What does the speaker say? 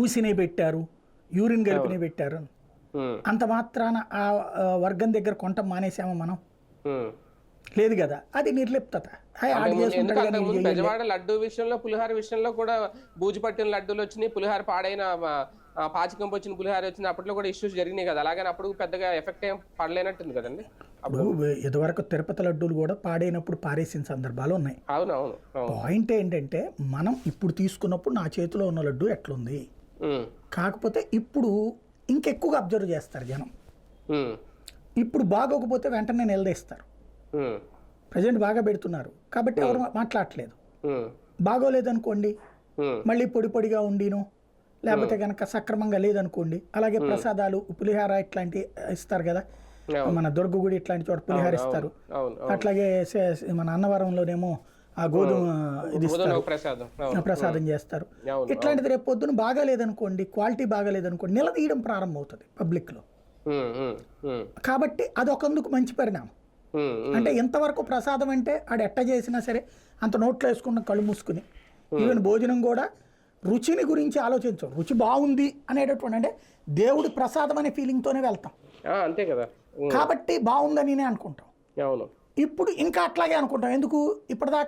ఊసినే పెట్టారు యూరిన్ కలిపినే పెట్టారు. అంత మాత్రాన ఆ వర్గం దగ్గర కొంట మానేసామా మనం. లేదు కదా అది నిర్లిప్తత. లడ్డు విషయంలో పులిహార విషయంలో కూడా బూజు పట్టిన లడ్డూలు వచ్చినాయి పులిహార పాడైన పాచికంపు వచ్చిన పులిహార వచ్చిన అప్పట్లో కూడా ఇష్యూస్ జరిగినాయి కదా. అలాగని అప్పుడు పెద్దగా ఎఫెక్ట్ ఏం పడలేనట్టుంది కదండి? ఇప్పుడు ఇదివరకు తిరుపతి లడ్డూలు కూడా పాడైనప్పుడు పారేసిన సందర్భాలు ఉన్నాయి. అవును అవును అవును. పాయింట్ ఏంటంటే మనం ఇప్పుడు తీసుకున్నప్పుడు నా చేతిలో ఉన్న లడ్డు ఎట్లుంది? కాకపోతే ఇప్పుడు ఇంకెక్కువగా అబ్జర్వ్ చేస్తారు జనం. ఇప్పుడు బాగోకపోతే వెంటనే నిలదీస్తారు ప్రజెంట్ బాగా పెడుతున్నారు. కాబట్టి ఎవరు మాట్లాడట్లేదు. ఉమ్, బాగోలేదనుకోండి ఉమ్, మళ్ళీ పొడి పొడిగా ఉండిను లేకపోతే కనుక సక్రమంగా లేదనుకోండి అలాగే ప్రసాదాలు పులిహార ఇట్లాంటి ఇస్తారు కదా. మన దుర్గగుడి ఇట్లాంటి చోట పులిహార ఇస్తారు అవును అవును అట్లాగే మన అన్నవరంలోనేమో ఆ గోధుమ ఇది ప్రసాదం. చేస్తారు. ఇట్లాంటిది రేపు పొద్దున బాగాలేదనుకోండి క్వాలిటీ బాగాలేదనుకోండి నిలదీయడం ప్రారంభమవుతుంది పబ్లిక్లో. ఉమ్, ఉమ్, ఉమ్, కాబట్టి అదొకందుకు మంచి పరిణామం. అంటే ఎంతవరకు ప్రసాదం అంటే ఆడు ఎట్ట చేసినా సరే అంత నోట్లో వేసుకున్న కళ్ళు మూసుకుని ఈవెన్ భోజనం కూడా రుచిని గురించి ఆలోచించం. రుచి బాగుంది అనేటటువంటి అంటే దేవుడి ప్రసాదం అనే ఫీలింగ్తోనే వెళ్తాం. అంతే కదా. కాబట్టి బాగుందని అనుకుంటాం. ఇప్పుడు ఇంకా అట్లాగే అనుకుంటాం. ఎందుకు? ఇప్పటిదాకా